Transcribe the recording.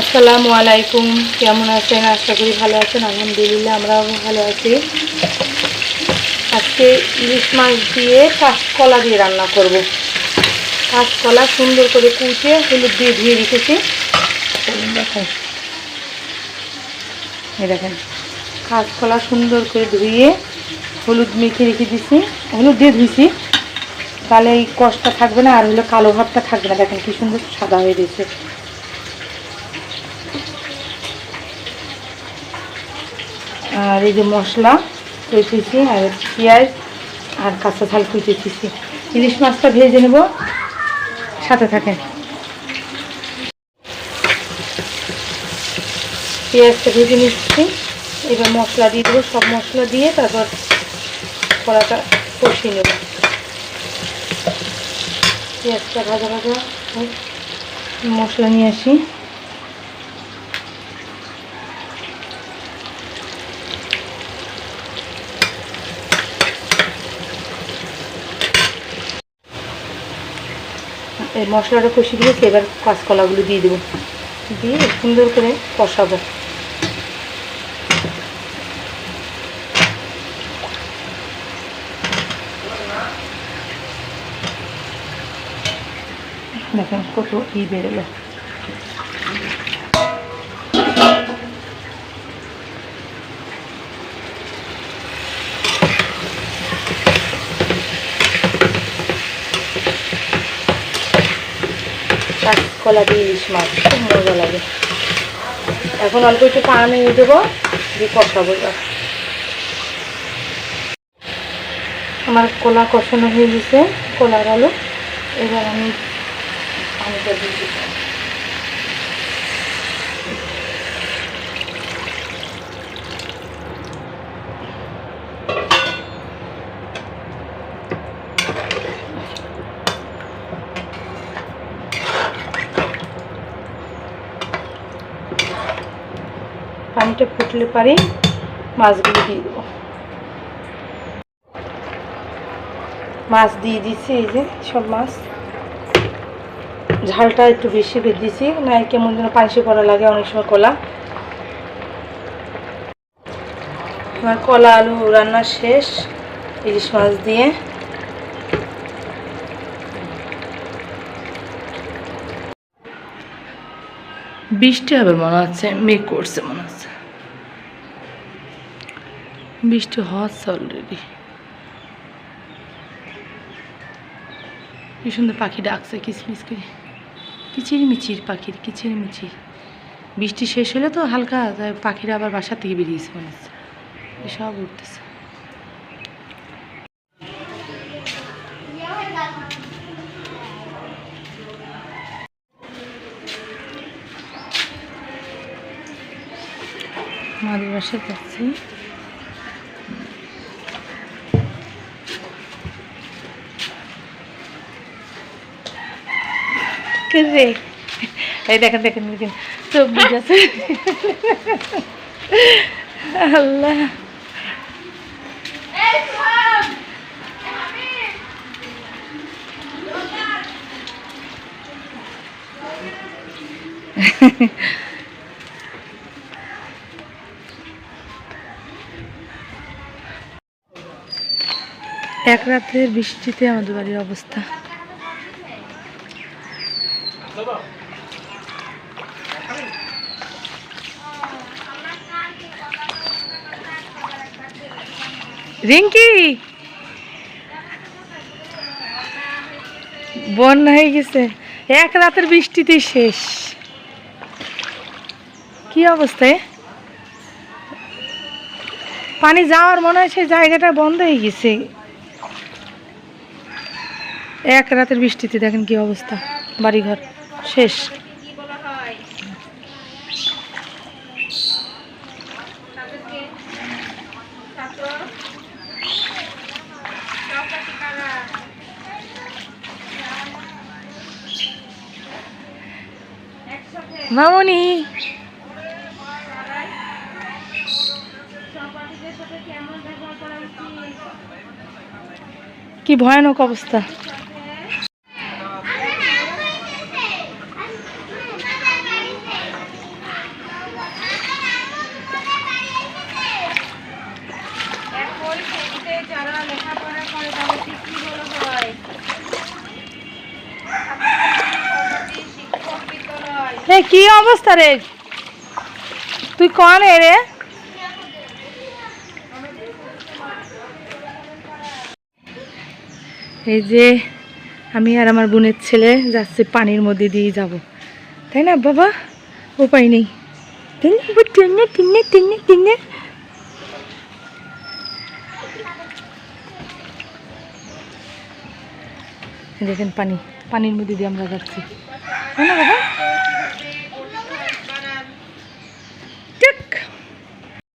আসসালামু আলাইকুম। কেমন আছেন? আশা করি ভালো আছেন। আলহামদুলিল্লাহ, আমরাও ভালো আছি। আজকে ইলিশ মাছ দিয়ে কাঁচকলা দিয়ে রান্না করব। কাঁচকলা সুন্দর করে কুচে হলুদ দিয়ে ধুয়ে রেখেছি। দেখাই এই দেখেন। কাঁচকলা সুন্দর করে ধুয়ে হলুদ মেখে রেখে দিছি। হলুদ দিয়ে ধুইছি। তাহলে এই কষটা থাকবে না, আর হলো কালো ভাবটা থাকবে না। দেখেন কি সুন্দর সাদা হয়ে দিয়েছে আর এই যে মশলা কুচেছি আর পেঁয়াজ আর কাঁচা ঝাল কুচেছি ইলিশ মাছটা ভেজে নেব, সাথে থাকেন। পেঁয়াজটা ভেজে নিচ্ছি, এবার মশলা দিয়ে দেবো, সব মশলা দিয়ে তারপর কড়াটা কষিয়ে নেব। পেঁয়াজটা ভাজা ভাজা। মশলা নিয়ে আসি। এই মশলাটা কষিয়ে দিয়েছি, এবার কাঁচকলাগুলো দিয়ে দেবো। দিয়ে সুন্দর করে কষাবো। দেখেন কত ই বেরোলো কাঁচকলা দিয়ে ইলিশ মাছ, খুব মজা লাগে। এখন অল্প একটু পানি দেবো, দিয়ে কষাবো। আমার কলা কষানো হয়ে গেছে, কলার আলু। এবার আমি পানিটা দিয়ে দিচ্ছি। পানিটা ফুটলে পারে মাছগুলো দিয়ে দেবো। মাছ দিয়ে দিচ্ছি এই যে সব মাছ। ঝালটা একটু বেশি দিছি না কেমন যেন পাঁচশো করা লাগে অনেক সময় কলা। আমার কলা, আলু রান্না শেষ ইলিশ মাছ দিয়ে। বৃষ্টি হবে মনে হচ্ছে, মেঘ করছে মনে হচ্ছে। বৃষ্টি হচ্ছে অলরেডি কি সুন্দর পাখি ডাকছে, কিচমিচ করে। কিচির মিচির পাখির কিচির মিচির বৃষ্টি শেষ হলে তো হালকা পাখিরা আবার বাসা থেকে বেরিয়েছে মনে হচ্ছে। সব উঠতেছে। মাদের বাসায় যাচ্ছি। রে? এই দেখেন দেখেন দেখেন চোখ বুঝেছে আল্লাহ। এক রাতের বৃষ্টিতে আমাদের বাড়ির অবস্থা। রিঙ্কি! বন্যা হয়ে গেছে। এক রাতের বৃষ্টিতে শেষ। কি অবস্থায় পানি যাওয়ার মনে হয় সেই জায়গাটা বন্ধ হয়ে গেছে। এক রাতের বৃষ্টিতে দেখেন কি অবস্থা বাড়িঘর শেষ। মামনি কি ভয়ানক অবস্থা। কি অবস্থা রে? তুই কন রে। এই যে আমি আর আমার বোনের ছেলে যাচ্ছে পানির মধ্যে দিয়ে যাব। তাই না, বাবা? উপায় নেই। টিনে টিনে টিনে টিনে দেখেন পানি পানির মধ্যে দিয়ে আমরা যাচ্ছি। তাই না বাবা?